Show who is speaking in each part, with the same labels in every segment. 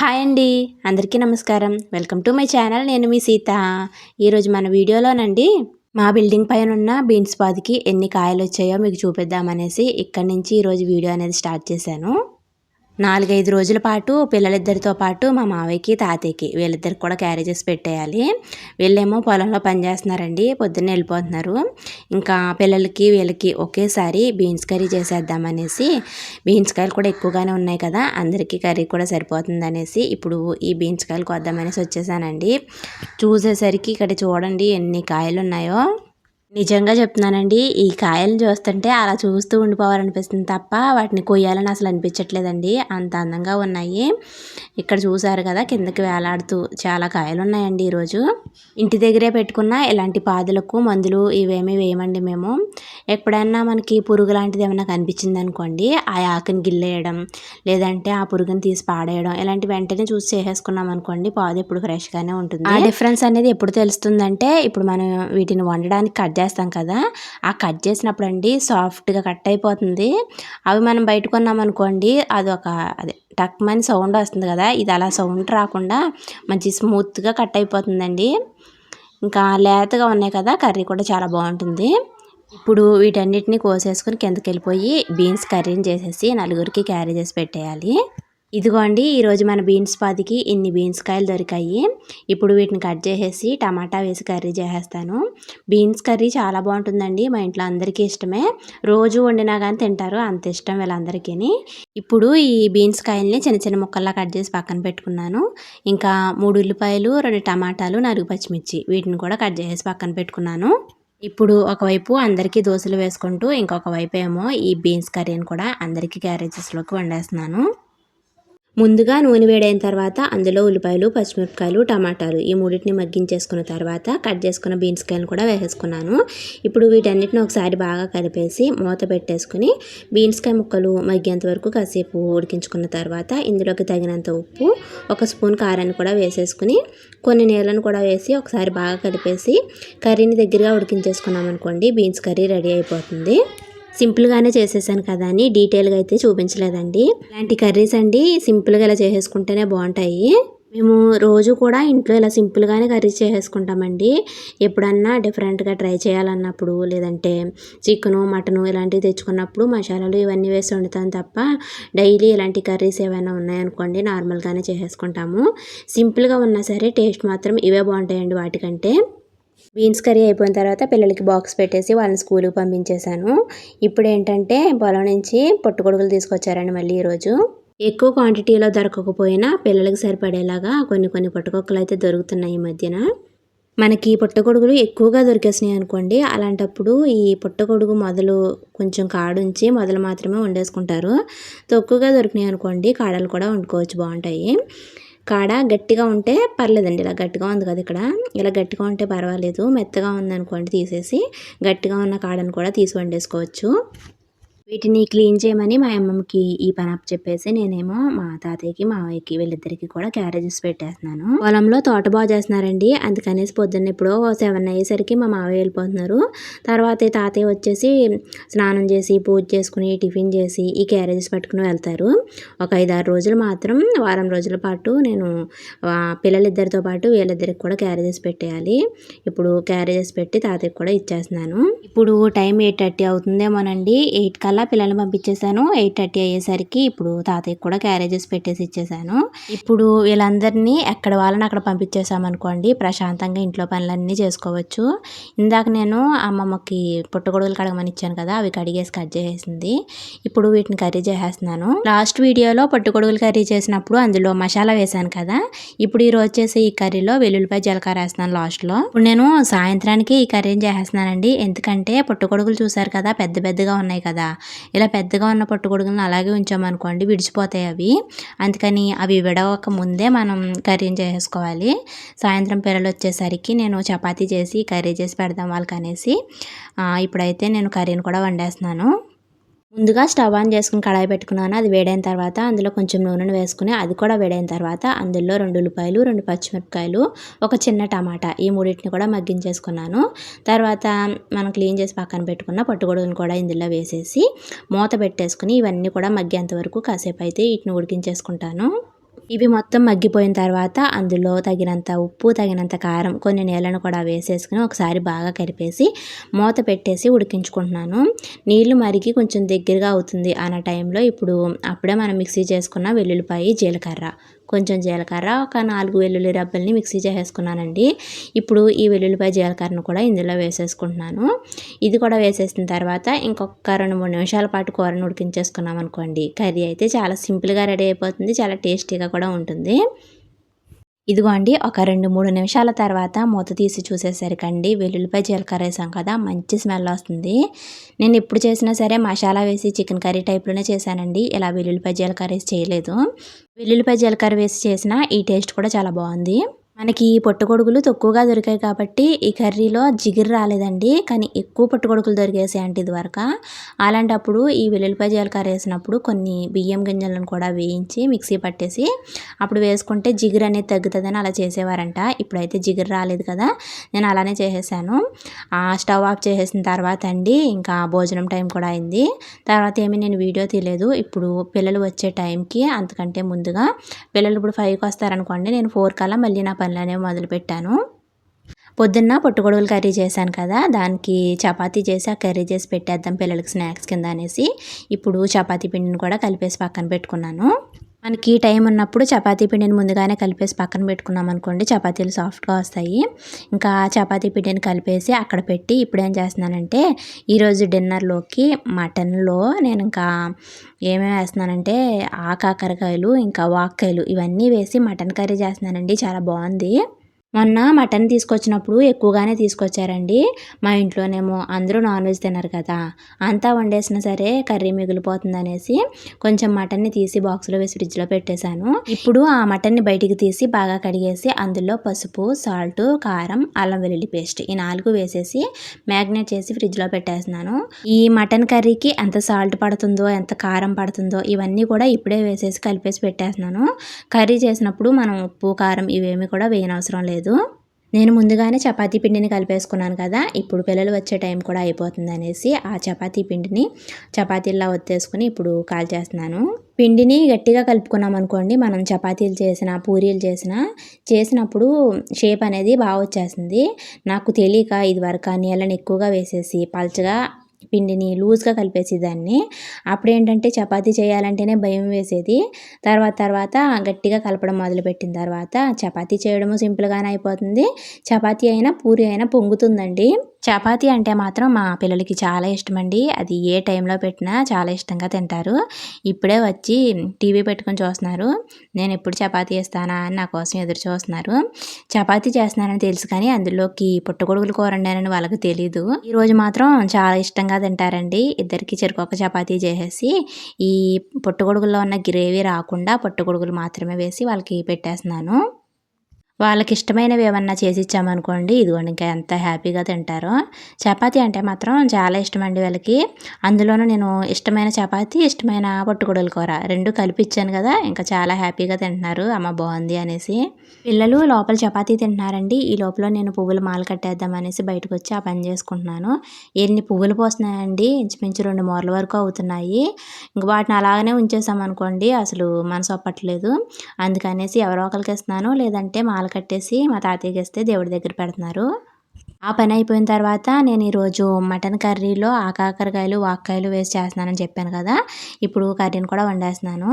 Speaker 1: Hi అండి. అందరికీ నమస్కారం. Welcome to my channel. నేను మీ సీత. ఈరోజు మన వీడియోలోనండి మా బిల్డింగ్ పైన ఉన్న బీన్స్ పాదికి ఎన్ని కాయలు వచ్చాయో మీకు చూపిద్దామనేసి ఇక్కడి నుంచి ఈరోజు వీడియో అనేది స్టార్ట్ చేశాను. నాలుగైదు రోజుల పాటు పిల్లలిద్దరితో పాటు మా మావయ్యకి తాతయ్యకి వీళ్ళిద్దరికి కూడా క్యారేజెస్ పెట్టేయాలి. వీళ్ళేమో పొలంలో పనిచేస్తున్నారండి పొద్దున్నే వెళ్ళిపోతున్నారు. ఇంకా పిల్లలకి వీళ్ళకి ఒకేసారి బీన్స్ కర్రీ చేసేద్దామనేసి బీన్స్ కాయలు కూడా ఎక్కువగానే ఉన్నాయి కదా అందరికీ కర్రీ కూడా సరిపోతుంది అనేసి ఇప్పుడు ఈ బీన్స్ కాయలు కొద్దామనేసి వచ్చేసానండి. చూసేసరికి ఇక్కడ చూడండి ఎన్ని కాయలు ఉన్నాయో. నిజంగా చెప్తున్నానండి ఈ కాయలను చూస్తుంటే అలా చూస్తూ ఉండిపోవాలనిపిస్తుంది తప్ప వాటిని కొయ్యాలని అసలు అనిపించట్లేదండి. అంత అందంగా ఉన్నాయి. ఇక్కడ చూసారు కదా కిందకి వేలాడుతూ చాలా కాయలు ఉన్నాయండి ఈరోజు. ఇంటి దగ్గరే పెట్టుకున్న ఇలాంటి పాదులకు మందులు ఇవేమీ వేయమండి మేము. ఎప్పుడైనా మనకి పురుగు లాంటిది ఏమైనా కనిపించింది అనుకోండి ఆ ఆకుని గిల్లేయడం లేదంటే ఆ పురుగుని తీసి పాడేయడం ఇలాంటి వెంటనే చూసి చేసేసుకున్నాం అనుకోండి పాదు ఎప్పుడు ఫ్రెష్గానే ఉంటుంది. ఆ డిఫరెన్స్ అనేది ఎప్పుడు తెలుస్తుందంటే ఇప్పుడు మనం వీటిని వండడానికి కట్ చేస్తాం కదా ఆ కట్ చేసినప్పుడు అండి సాఫ్ట్గా కట్ అయిపోతుంది. అవి మనం బయట కొన్నామనుకోండి అది ఒక అదే టక్మని సౌండ్ వస్తుంది కదా ఇది అలా సౌండ్ రాకుండా మంచి స్మూత్గా కట్ అయిపోతుందండి ఇంకా లేతగా ఉన్నాయి కదా కర్రీ కూడా చాలా బాగుంటుంది. ఇప్పుడు వీటన్నిటిని కోసేసుకుని కిందకి వెళ్ళిపోయి బీన్స్ కర్రీని చేసేసి నలుగురికి క్యారీ చేసి పెట్టేయాలి. ఇదిగోండి ఈరోజు మన బీన్స్ పాదికి ఇన్ని బీన్స్ కాయలు దొరికాయి. ఇప్పుడు వీటిని కట్ చేసేసి టమాటా వేసి కర్రీ చేసేస్తాను. బీన్స్ కర్రీ చాలా బాగుంటుందండి మా ఇంట్లో అందరికీ ఇష్టమే. రోజు వండినా కానీ తింటారు అంత ఇష్టం వీళ్ళందరికీ ఇప్పుడు ఈ బీన్స్ కాయల్ని చిన్న చిన్న ముక్కల్లా కట్ చేసి పక్కన పెట్టుకున్నాను. ఇంకా మూడు ఉల్లిపాయలు రెండు టమాటాలు నాలుగు పచ్చిమిర్చి వీటిని కూడా కట్ చేసేసి పక్కన పెట్టుకున్నాను. ఇప్పుడు ఒకవైపు అందరికీ దోశలు వేసుకుంటూ ఇంకొక వైపు ఏమో ఈ బీన్స్ కర్రీని కూడా అందరికీ క్యారేజెస్లోకి వండేస్తున్నాను. ముందుగా నూనె వేడైన తర్వాత అందులో ఉల్లిపాయలు పచ్చిమిరపకాయలు టమాటాలు ఈ మూడింటిని మగ్గించేసుకున్న తర్వాత కట్ చేసుకున్న బీన్స్ కాయలు కూడా వేసేసుకున్నాను. ఇప్పుడు వీటన్నిటిని ఒకసారి బాగా కలిపేసి మూత పెట్టేసుకుని బీన్స్ కాయ ముక్కలు మగ్గేంత వరకు కాసేపు ఉడికించుకున్న తర్వాత ఇందులోకి తగినంత ఉప్పు ఒక స్పూన్ కారాన్ని కూడా వేసేసుకుని కొన్ని నీళ్ళను కూడా వేసి ఒకసారి బాగా కలిపేసి కర్రీని దగ్గరగా ఉడికించేసుకున్నాం అనుకోండి బీన్స్ కర్రీ రెడీ అయిపోతుంది. సింపుల్గానే చేసేసాను కదా అని డీటెయిల్గా అయితే చూపించలేదండి. ఇలాంటి కర్రీస్ అండి సింపుల్గా ఇలా చేసేసుకుంటేనే బాగుంటాయి. మేము రోజు కూడా ఇంట్లో ఇలా సింపుల్గానే కర్రీస్ చేసేసుకుంటామండి. ఎప్పుడన్నా డిఫరెంట్గా ట్రై చేయాలన్నప్పుడు లేదంటే చికెను మటను ఇలాంటివి తెచ్చుకున్నప్పుడు మసాలాలు ఇవన్నీ వేసి వండుతాం తప్ప డైలీ ఇలాంటి కర్రీస్ ఏమైనా ఉన్నాయనుకోండి నార్మల్గానే చేసేసుకుంటాము. సింపుల్గా ఉన్నా సరే టేస్ట్ మాత్రం ఇవే బాగుంటాయండి వాటికంటే. బీన్స్ కర్రీ అయిపోయిన తర్వాత పిల్లలకి బాక్స్ పెట్టేసి వాళ్ళని స్కూల్కి పంపించేశాను. ఇప్పుడు ఏంటంటే పొలం నుంచి పొట్టుకొడుకులు తీసుకొచ్చారండి మళ్ళీ ఈరోజు. ఎక్కువ క్వాంటిటీలో దొరకకపోయినా పిల్లలకి సరిపడేలాగా కొన్ని కొన్ని పుట్టకొక్కలు అయితే దొరుకుతున్నాయి ఈ మధ్యన. మనకి పుట్టగొడుగులు ఎక్కువగా దొరికేసినాయి అనుకోండి అలాంటప్పుడు ఈ పుట్టగొడుగు మొదలు కొంచెం కాడుంచి మొదలు మాత్రమే వండేసుకుంటారు. తక్కువగా దొరికినాయి అనుకోండి కాడలు కూడా వండుకోవచ్చు బాగుంటాయి. కాడ గట్టిగా ఉంటే పర్లేదండి. ఇలా గట్టిగా ఉంది కదా ఇక్కడ. ఇలా గట్టిగా ఉంటే పర్వాలేదు. మెత్తగా ఉందనుకోండి తీసేసి గట్టిగా ఉన్న కాడను కూడా తీసి వండేసుకోవచ్చు. వీటిని క్లీన్ చేయమని మా అమ్మమ్మకి ఈ పని అప్ చెప్పేసి నేనేమో మా తాతయ్యకి మావయ్యకి వీళ్ళిద్దరికి కూడా క్యారేజెస్ పెట్టేస్తున్నాను. పొలంలో తోట బాగు చేస్తున్నారండి. అందుకనేసి పొద్దున్న ఎప్పుడో సెవెన్ అయ్యేసరికి మా మావయ్య వెళ్ళిపోతున్నారు. తర్వాత తాతయ్య వచ్చేసి స్నానం చేసి పూజ చేసుకుని టిఫిన్ చేసి ఈ క్యారేజెస్ పట్టుకుని వెళ్తారు. ఒక ఐదారు రోజులు మాత్రం వారం రోజుల పాటు నేను పిల్లలిద్దరితో పాటు వీళ్ళిద్దరికి కూడా క్యారేజెస్ పెట్టేయాలి. ఇప్పుడు క్యారేజెస్ పెట్టి తాతయ్యకి కూడా ఇచ్చేస్తున్నాను. ఇప్పుడు టైం ఎయిట్ థర్టీ అవుతుందేమోనండి. ఎయిట్ కల్లా కల్లా పిల్లల్ని పంపించేశాను. ఎయిట్ థర్టీ అయ్యేసరికి ఇప్పుడు తాతయ్యకి కూడా క్యారేజెస్ పెట్టేసి ఇచ్చేసాను ఇప్పుడు వీళ్ళందరినీ ఎక్కడ వాళ్ళని అక్కడ పంపించేసామనుకోండి ప్రశాంతంగా ఇంట్లో పనులన్నీ చేసుకోవచ్చు. ఇందాక నేను అమ్మమ్మకి పుట్టగొడుగులు కడగమని ఇచ్చాను కదా అవి కడిగేసి కట్ చేసేసింది. ఇప్పుడు వీటిని కర్రీ చేసేస్తున్నాను. లాస్ట్ వీడియోలో పుట్టగొడుగులు కర్రీ చేసినప్పుడు అందులో మసాలా వేసాను కదా ఇప్పుడు ఈ రోజు చేసే ఈ కర్రీలో వెల్లుల్లిపాయ జీలకర్ర వేస్తున్నాను లాస్ట్లో. ఇప్పుడు నేను సాయంత్రానికి ఈ కర్రీని చేసేస్తున్నానండి. ఎందుకంటే పుట్టగొడుగులు చూసారు కదా పెద్ద పెద్దగా ఉన్నాయి కదా. ఇలా పెద్దగా ఉన్న పట్టుకొడుకులను అలాగే ఉంచామనుకోండి విడిచిపోతాయి అవి. అందుకని అవి విడవక ముందే మనం కర్రీ చేసుకోవాలి. సాయంత్రం పిల్లలు వచ్చేసరికి నేను చపాతీ చేసి కర్రీ చేసి పెడదాం వాళ్ళకి అనేసి ఇప్పుడైతే నేను కర్రీని కూడా వండేస్తున్నాను. ముందుగా స్టవ్ ఆన్ చేసుకుని కడాయి పెట్టుకున్నాను. అది వేడైన తర్వాత అందులో కొంచెం నూనెను వేసుకుని అది కూడా వేడైన తర్వాత అందులో రెండు ఉల్లిపాయలు రెండు పచ్చిమిరపకాయలు ఒక చిన్న టమాటా ఈ మూడింటిని కూడా మగ్గించేసుకున్నాను. తర్వాత మనం క్లీన్ చేసి పక్కన పెట్టుకున్న పట్టుగొడుగును కూడా ఇందులో వేసేసి మూత పెట్టేసుకుని ఇవన్నీ కూడా మగ్గేంత వరకు కాసేపు అయితే వీటిని ఉడికించేసుకుంటాను. ఇవి మొత్తం మగ్గిపోయిన తర్వాత అందులో తగినంత ఉప్పు తగినంత కారం కొన్ని నీళ్ళను కూడా వేసేసుకుని ఒకసారి బాగా కలిపేసి మూత పెట్టేసి ఉడికించుకుంటున్నాను. నీళ్ళు మరిగి కొంచెం దగ్గరగా అవుతుంది అన్న టైంలో ఇప్పుడు అప్పుడే మనం మిక్సీ చేసుకున్న వెల్లుల్లిపాయ జీలకర్ర కొంచెం జీలకర్ర ఒక నాలుగు వెల్లుల్లి రబ్బల్ని మిక్సీ చేసేసుకున్నానండి. ఇప్పుడు ఈ వెల్లుల్లిపాయ జీలకర్రను కూడా ఇందులో వేసేసుకుంటున్నాను. ఇది కూడా వేసేసిన తర్వాత ఇంకొక రెండు మూడు నిమిషాల పాటు కూరను ఉడికించేసుకున్నాం అనుకోండి కర్రీ అయితే చాలా సింపుల్గా రెడీ అయిపోతుంది చాలా టేస్టీగా కూడా ఉంటుంది. ఇదిగో అండి ఒక రెండు మూడు నిమిషాల తర్వాత మూత తీసి చూసేసరికండి వెల్లుల్లిపాయ జీలకర్ర వేసాం కదా మంచి స్మెల్ వస్తుంది. నేను ఎప్పుడు చేసినా సరే మసాలా వేసి చికెన్ కర్రీ టైప్లోనే చేశానండి ఇలా వెల్లుల్లిపాయ జీలకర్ర వేసి చేయలేదు. వెల్లుల్లిపాయ జీలకర్ర వేసి చేసిన ఈ టేస్ట్ కూడా చాలా బాగుంది. మనకి ఈ పొట్టుకొడుకులు తక్కువగా దొరికాయి కాబట్టి ఈ కర్రీలో జిగురు రాలేదండి. కానీ ఎక్కువ పొట్టుకొడుకులు దొరికేసాయి అంటే ఇదివరకు అలాంటప్పుడు ఈ వెల్లుల్లిపాయ జీలకర్ర వేసినప్పుడు కొన్ని బియ్యం గింజలను కూడా వేయించి మిక్సీ పట్టేసి అప్పుడు వేసుకుంటే జిగురు అనేది తగ్గుతుందని అలా చేసేవారంట. ఇప్పుడైతే జిగురు రాలేదు కదా. నేను అలానే చేసేసాను. స్టవ్ ఆఫ్ చేసేసిన తర్వాత అండి ఇంకా భోజనం టైం కూడా అయింది. తర్వాత ఏమీ నేను వీడియో తీయలేదు. ఇప్పుడు పిల్లలు వచ్చే టైంకి అంతకంటే ముందుగా పిల్లలు ఇప్పుడు ఫైవ్కి వస్తారనుకోండి నేను ఫోర్ కల్లా మళ్ళీ నా పని అనేవి మొదలుపెట్టాను. పొద్దున్న పొట్టుగొడుగులు కర్రీ చేశాను కదా దానికి చపాతీ చేసి ఆ కర్రీ చేసి పెట్టేద్దాం పిల్లలకి స్నాక్స్ కింద అనేసి. ఇప్పుడు చపాతీ పిండిని కూడా కలిపేసి పక్కన పెట్టుకున్నాను. మనకి టైం ఉన్నప్పుడు చపాతీ పిండిని ముందుగానే కలిపేసి పక్కన పెట్టుకున్నాం అనుకోండి చపాతీలు సాఫ్ట్గా వస్తాయి. ఇంకా చపాతీ పిండిని కలిపేసి అక్కడ పెట్టి ఇప్పుడు ఏం చేస్తున్నానంటే ఈరోజు డిన్నర్లోకి మటన్లో నేను ఇంకా ఏమేమి వేస్తున్నానంటే ఆకాకరకాయలు ఇంకా వాక్కాయలు ఇవన్నీ వేసి మటన్ కర్రీ చేస్తున్నానండి. చాలా బాగుంది. మొన్న మటన్ తీసుకొచ్చినప్పుడు ఎక్కువగానే తీసుకొచ్చారండి. మా ఇంట్లోనేమో అందరూ నాన్ వెజ్ తినరు కదా. అంతా వండేసినా సరే కర్రీ మిగిలిపోతుందనేసి కొంచెం మటన్ని తీసి బాక్స్లో వేసి ఫ్రిడ్జ్లో పెట్టేశాను. ఇప్పుడు ఆ మటన్ని బయటికి తీసి బాగా కడిగేసి అందులో పసుపు సాల్ట్ కారం అల్లం వెల్లుల్లి పేస్ట్ ఈ నాలుగు వేసేసి మ్యాగ్నేట్ చేసి ఫ్రిడ్జ్లో పెట్టేస్తున్నాను. ఈ మటన్ కర్రీకి ఎంత సాల్ట్ పడుతుందో ఎంత కారం పడుతుందో ఇవన్నీ కూడా ఇప్పుడే వేసేసి కలిపేసి పెట్టేస్తున్నాను. కర్రీ చేసినప్పుడు మనం ఉప్పు కారం ఇవేమి కూడా వేయనవసరం లేదు. లేదు. నేను ముందుగానే చపాతీ పిండిని కలిపేసుకున్నాను కదా ఇప్పుడు పిల్లలు వచ్చే టైం కూడా అయిపోతుంది అనేసి ఆ చపాతీ పిండిని చపాతీలా ఒత్తేసుకుని ఇప్పుడు కాల్ చేస్తున్నాను పిండిని గట్టిగా కలుపుకున్నాం అనుకోండి మనం చపాతీలు చేసిన పూరీలు చేసిన చేసినప్పుడు షేప్ అనేది బాగా వచ్చేస్తుంది నాకు తెలియక ఇది వరకు నీళ్ళని ఎక్కువగా వేసేసి పల్చగా పిండిని లూజ్గా కలిపేసేదాన్ని అప్పుడు ఏంటంటే చపాతీ చేయాలంటేనే భయం వేసేది. తర్వాత తర్వాత గట్టిగా కలపడం మొదలుపెట్టిన తర్వాత చపాతీ చేయడము సింపుల్గానే అయిపోతుంది. చపాతీ అయినా పూరి అయినా పొంగుతుందండి. చపాతి అంటే మాత్రం మా పిల్లలకి చాలా ఇష్టం అండి అది ఏ టైంలో పెట్టినా చాలా ఇష్టంగా తింటారు. ఇప్పుడే వచ్చి టీవీ పెట్టుకొని చూస్తున్నారు. నేను ఎప్పుడు చపాతీ చేస్తానా అని నా కోసం ఎదురు చూస్తున్నారు. చపాతీ చేస్తున్నానని తెలుసు కానీ అందులోకి పుట్టగొడుగులు కూర వండానని వాళ్ళకి తెలీదు. ఈరోజు మాత్రం చాలా ఇష్టంగా తింటారండి. ఇద్దరికి చెరుకొక చపాతీ చేసేసి ఈ పుట్టగొడుగుల్లో ఉన్న గ్రేవీ రాకుండా పుట్టగొడుగులు మాత్రమే వేసి వాళ్ళకి పెట్టేస్తున్నాను. వాళ్ళకి ఇష్టమైనవి ఏమన్నా చేసి ఇచ్చామనుకోండి ఇదిగోండి ఇంకా ఎంత హ్యాపీగా తింటారో. చపాతి అంటే మాత్రం చాలా ఇష్టం అండి వాళ్ళకి. అందులోనూ నేను ఇష్టమైన చపాతీ ఇష్టమైన పొట్టుకొడలు కూర రెండు కలిపిచ్చాను కదా ఇంకా చాలా హ్యాపీగా తింటున్నారు. అమ్మ బాగుంది అనేసి. పిల్లలు లోపల చపాతీ తింటున్నారండి ఈ లోపల నేను పువ్వులు మాల కట్టేద్దాం అనేసి బయటకు వచ్చి ఆ పని చేసుకుంటున్నాను. ఎన్ని పువ్వులు పోస్తున్నాయండి ఇంచుమించు రెండు మూరల వరకు అవుతున్నాయి. ఇంక వాటిని అలాగనే ఉంచేసామనుకోండి అసలు మనసు ఒప్పట్లేదు అందుకనేసి ఎవరో ఒకరికి ఇస్తున్నాను లేదంటే మాల కట్టేసి మా తాతయ్యకి ఇస్తే దేవుడి దగ్గర పెడుతున్నారు. ఆ పని అయిపోయిన తర్వాత నేను ఈరోజు మటన్ కర్రీలో ఆకాకరకాయలు వాక్కాయలు వేసి చేస్తున్నానని చెప్పాను కదా. ఇప్పుడు కర్రీని కూడా వండేస్తున్నాను.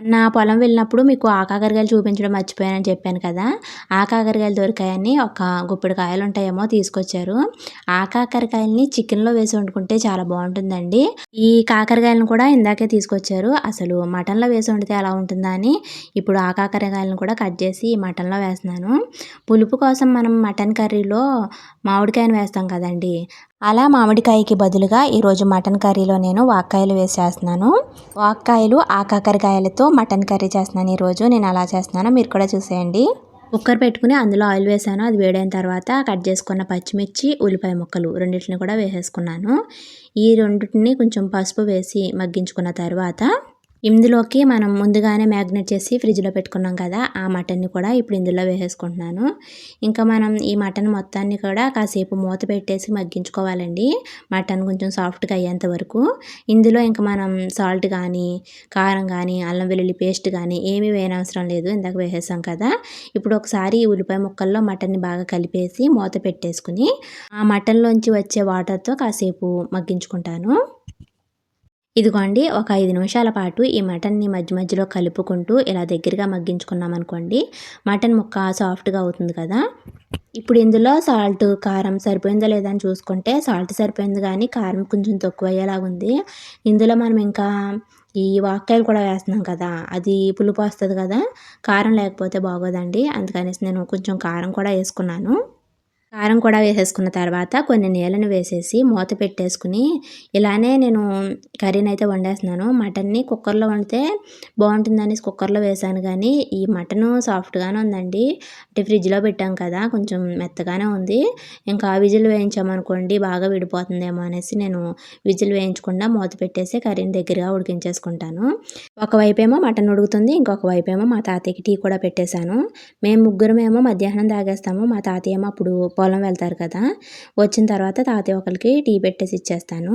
Speaker 1: నా పొలం వెళ్ళినప్పుడు మీకు ఆకాకరకాయలు చూపించడం మర్చిపోయానని చెప్పాను కదా. ఆకాకరకాయలు దొరికాయని ఒక గుప్పిడి కాయలు ఉంటాయేమో తీసుకొచ్చారు. ఆకాకరకాయలని చికెన్లో వేసి వండుకుంటే చాలా బాగుంటుందండి. ఈ కాకరకాయలను కూడా ఇందాకే తీసుకొచ్చారు. అసలు మటన్లో వేసి వండితే ఎలా ఉంటుందా అని ఇప్పుడు ఆకాకరకాయలను కూడా కట్ చేసి మటన్లో వేస్తున్నాను. పులుపు కోసం మనం మటన్ కర్రీలో మామిడికాయను వేస్తాం కదండి. అలా మామిడికాయకి బదులుగా ఈరోజు మటన్ కర్రీలో నేను వాక్కాయలు వేసేస్తున్నాను. వాక్కాయలు ఆకాకరకాయలతో మటన్ కర్రీ చేస్తున్నాను ఈరోజు. నేను అలా చేస్తున్నాను. మీరు కూడా చూసేయండి. కుక్కర్ పెట్టుకుని అందులో ఆయిల్ వేసాను. అది వేడైన తర్వాత కట్ చేసుకున్న పచ్చిమిర్చి ఉల్లిపాయ ముక్కలు రెండింటిని కూడా వేసేసుకున్నాను. ఈ రెండింటిని కొంచెం పసుపు వేసి మగ్గించుకున్న తర్వాత ఇందులోకి మనం ముందుగానే మ్యాగ్నెట్ చేసి ఫ్రిడ్జ్లో పెట్టుకున్నాం కదా ఆ మటన్ని కూడా ఇప్పుడు ఇందులో వేసేసుకుంటున్నాను. ఇంకా మనం ఈ మటన్ మొత్తాన్ని కూడా కాసేపు మూత పెట్టేసి మగ్గించుకోవాలండి. మటన్ కొంచెం సాఫ్ట్గా అయ్యేంత వరకు. ఇందులో ఇంకా మనం సాల్ట్ కానీ కారం కానీ అల్లం వెల్లుల్లి పేస్ట్ కానీ ఏమీ వేయనవసరం లేదు ఇందాక వేసేసాం కదా. ఇప్పుడు ఒకసారి ఈ ఉల్లిపాయ ముక్కల్లో మటన్ని బాగా కలిపేసి మూత పెట్టేసుకుని ఆ మటన్లోంచి వచ్చే వాటర్తో కాసేపు మగ్గించుకుంటాను. ఇదిగోండి ఒక ఐదు నిమిషాల పాటు ఈ మటన్ని మధ్య మధ్యలో కలుపుకుంటూ ఇలా దగ్గరగా మగ్గించుకున్నాం అనుకోండి మటన్ ముక్క సాఫ్ట్గా అవుతుంది కదా. ఇప్పుడు ఇందులో సాల్ట్ కారం సరిపోయిందో లేదా అని చూసుకుంటే సాల్ట్ సరిపోయింది కానీ కారం కొంచెం తక్కువ అయ్యేలాగా ఉంది ఇందులో మనం ఇంకా ఈ వాక్కాయలు కూడా వేస్తున్నాం కదా అది పులుపు వస్తుంది కదా కారం లేకపోతే బాగోదండి. అందుకనేసి నేను కొంచెం కారం కూడా వేసుకున్నాను. కారం కూడా వేసేసుకున్న తర్వాత కొన్ని నీళ్ళని వేసేసి మూత పెట్టేసుకుని ఇలానే నేను కర్రీని అయితే వండేస్తున్నాను. మటన్ని కుక్కర్లో వండితే బాగుంటుందని కుక్కర్లో వేసాను కానీ ఈ మటను సాఫ్ట్గానే ఉందండి. అంటే ఫ్రిడ్జ్లో పెట్టాం కదా కొంచెం మెత్తగానే ఉంది. ఇంకా విజిల్ వేయించామనుకోండి బాగా విడిపోతుందేమో అనేసి నేను విజిల్ వేయించకుండా మూత పెట్టేసి కర్రీని దగ్గరగా ఉడికించేసుకుంటాను. ఒకవైపేమో ఏమో మటన్ ఉడుకుతుంది ఇంకొక వైపు ఏమో మా తాతయ్యకి టీ కూడా పెట్టేశాను. మేము ముగ్గురమేమో మధ్యాహ్నం తాగేస్తాము మా తాతయ్యమో అప్పుడు పొలం వెళ్తారు కదా వచ్చిన తర్వాత తాతయ్య ఒకరికి టీ పెట్టేసి ఇచ్చేస్తాను.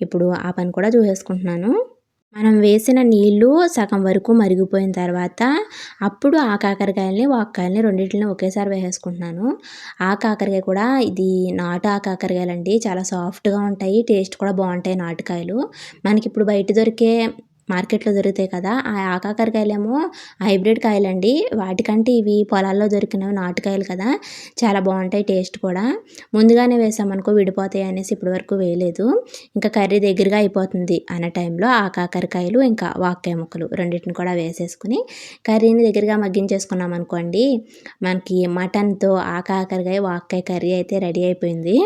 Speaker 1: ఇప్పుడు ఆ పని కూడా చూసేసుకుంటున్నాను. మనం వేసిన నీళ్ళు సగం వరకు మరిగిపోయిన తర్వాత అప్పుడు ఆ కాకరకాయలని వాక్కాయలని రెండింటిని ఒకేసారి వేసేసుకుంటున్నాను. ఆ కాకరకాయ కూడా ఇది నాటు ఆ కాకరకాయలండి. చాలా సాఫ్ట్గా ఉంటాయి టేస్ట్ కూడా బాగుంటాయి నాటుకాయలు. మనకి ఇప్పుడు బయట దొరికే మార్కెట్లో దొరుకుతాయి కదా ఆ ఆకాకరకాయలేమో హైబ్రిడ్ కాయలండి. వాటికంటే ఇవి పొలాల్లో దొరికినవి నాటుకాయలు కదా చాలా బాగుంటాయి టేస్ట్ కూడా. ముందుగానే వేసామనుకో విడిపోతాయి అనేసి ఇప్పటివరకు వేయలేదు. ఇంకా కర్రీ దగ్గరగా అయిపోతుంది అన్న టైంలో ఆకాకరకాయలు ఇంకా వాక్కాయ ముక్కలు రెండింటిని కూడా వేసేసుకుని కర్రీని దగ్గరగా మగ్గించేసుకున్నాం అనుకోండి మనకి మటన్తో ఆకాకరకాయ వాక్కాయ కర్రీ అయితే రెడీ అయిపోయింది.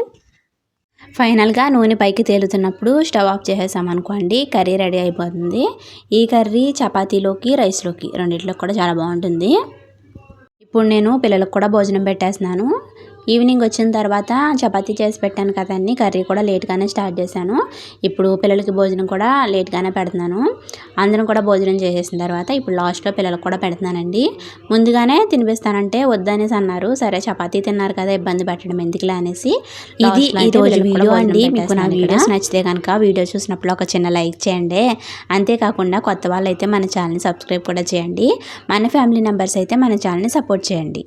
Speaker 1: ఫైనల్గా నూనె పైకి తేలుతున్నప్పుడు స్టవ్ ఆఫ్ చేసేసాం అనుకోండి కర్రీ రెడీ అయిపోతుంది. ఈ కర్రీ చపాతీలోకి రైస్లోకి రెండిట్లో కూడా చాలా బాగుంటుంది. ఇప్పుడు నేను పిల్లలకు కూడా భోజనం పెట్టేస్తున్నాను. ఈవినింగ్ వచ్చిన తర్వాత చపాతీ చేసి పెట్టాను కదండి. కర్రీ కూడా లేట్గానే స్టార్ట్ చేశాను. ఇప్పుడు పిల్లలకి భోజనం కూడా లేట్గానే పెడుతున్నాను. అందరం కూడా భోజనం చేసేసిన తర్వాత ఇప్పుడు లాస్ట్లో పిల్లలకు కూడా పెడుతున్నానండి. ముందుగానే తినిపిస్తానంటే వద్దనేసి అన్నారు. సరే చపాతీ తిన్నారు కదా ఇబ్బంది పెట్టడం ఎందుకులే అనేసి. ఇది ఈ రోజు వీడియో అండి. మీకు నా వీడియోస్ నచ్చితే కనుక వీడియో చూసినప్పుడు ఒక చిన్న లైక్ చేయండి. అంతేకాకుండా కొత్త వాళ్ళు అయితే మన ఛానల్ని సబ్స్క్రైబ్ కూడా చేయండి. మన ఫ్యామిలీ మెంబర్స్ అయితే మన ఛానల్ని సపోర్ట్ చేయండి.